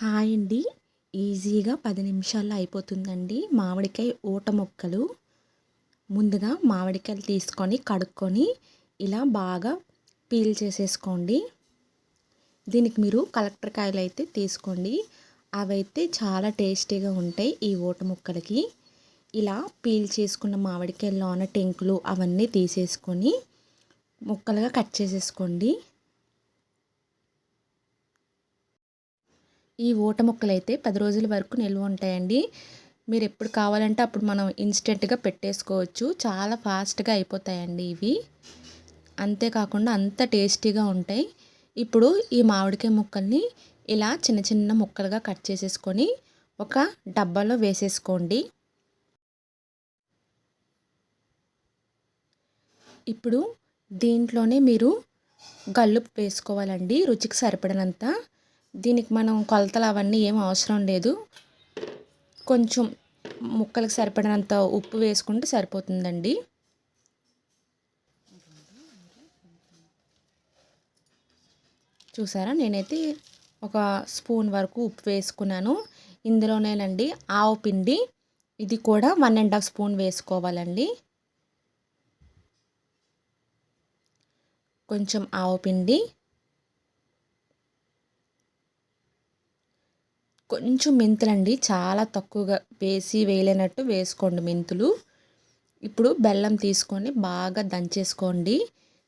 Hi అండి. ఈజీగా పది నిమిషాల్లో అయిపోతుందండి. మామిడికాయ ఊట ముక్కలు. ముందుగా మామిడికాయలు తీసుకొని కడుక్కొని ఇలా బాగా పీల్ చేసేసుకోండి. దీనికి మీరు కలెక్టర్ కాయలు అయితే తీసుకోండి. అవైతే చాలా టేస్టీగా ఉంటాయి ఈ ఊట ముక్కలకి. ఇలా పీల్ చేసుకున్న మామిడికాయల్లో ఉన్న టెంకులు అవన్నీ తీసేసుకొని ముక్కలుగా కట్ చేసేసుకోండి. ఈ ఊట ముక్కలు అయితే పది రోజుల వరకు నిల్వ ఉంటాయండి. మీరు ఎప్పుడు కావాలంటే అప్పుడు మనం ఇన్స్టెంట్గా పెట్టేసుకోవచ్చు. చాలా ఫాస్ట్గా అయిపోతాయండి ఇవి. అంతేకాకుండా అంత టేస్టీగా ఉంటాయి. ఇప్పుడు ఈ మామిడికాయ ముక్కల్ని ఇలా చిన్న చిన్న ముక్కలుగా కట్ చేసేసుకొని ఒక డబ్బాలో వేసేసుకోండి. ఇప్పుడు దీంట్లోనే మీరు గల్లుపు వేసుకోవాలండి. రుచికి సరిపడినంత దీనికి మనం కొలతలు అవన్నీ ఏం అవసరం లేదు. కొంచెం ముక్కలకు సరిపడినంత ఉప్పు వేసుకుంటే సరిపోతుందండి. చూసారా? నేనైతే ఒక స్పూన్ వరకు ఉప్పు వేసుకున్నాను. ఇందులోనేనండి ఆవు పిండి. ఇది కూడా వన్ అండ్ హాఫ్ స్పూన్ వేసుకోవాలండి. కొంచెం ఆవు పిండి. కొంచెం మెంతులండి. చాలా తక్కువగా వేసి వేయలేనట్టు వేసుకోండి మెంతులు. ఇప్పుడు బెల్లం తీసుకొని బాగా దంచేసుకోండి.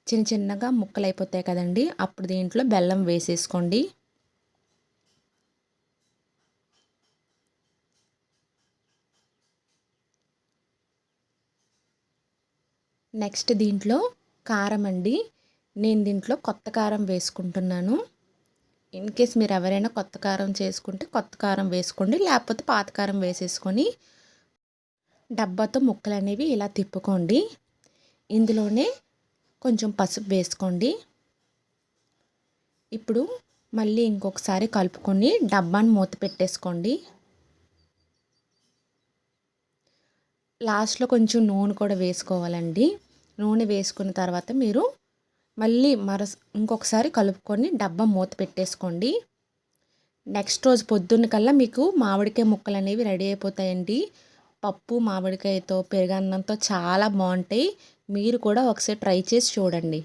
చిన్న చిన్నగా ముక్కలు అయిపోతాయి కదండి. అప్పుడు దీంట్లో బెల్లం వేసేసుకోండి. నెక్స్ట్ దీంట్లో కారం అండి. నేను దీంట్లో కొత్త కారం వేసుకుంటున్నాను. ఇన్ కేస్ మీరు ఎవరైనా కొత్త కారం చేసుకుంటే కొత్త కారం వేసుకోండి లేకపోతే పాత కారం వేసేసుకొని డబ్బాతో ముక్కలు అనేవి ఇలా తిప్పుకోండి. ఇందులోనే కొంచెం పసుపు వేసుకోండి. ఇప్పుడు మళ్ళీ ఇంకొకసారి కలుపుకొని డబ్బాని మూత పెట్టేసుకోండి. లాస్ట్లో కొంచెం నూనె కూడా వేసుకోవాలండి. నూనె వేసుకున్న తర్వాత మీరు మళ్ళీ మరో ఇంకొకసారి కలుపుకొని డబ్బా మూత పెట్టేసుకోండి. నెక్స్ట్ రోజు పొద్దున్న కల్లా మీకు మామిడికాయ ముక్కలు అనేవి రెడీ అయిపోతాయండి. పప్పు మామిడికాయతో పెరుగన్నంతో చాలా బాగుంటాయి. మీరు కూడా ఒకసారి ట్రై చేసి చూడండి.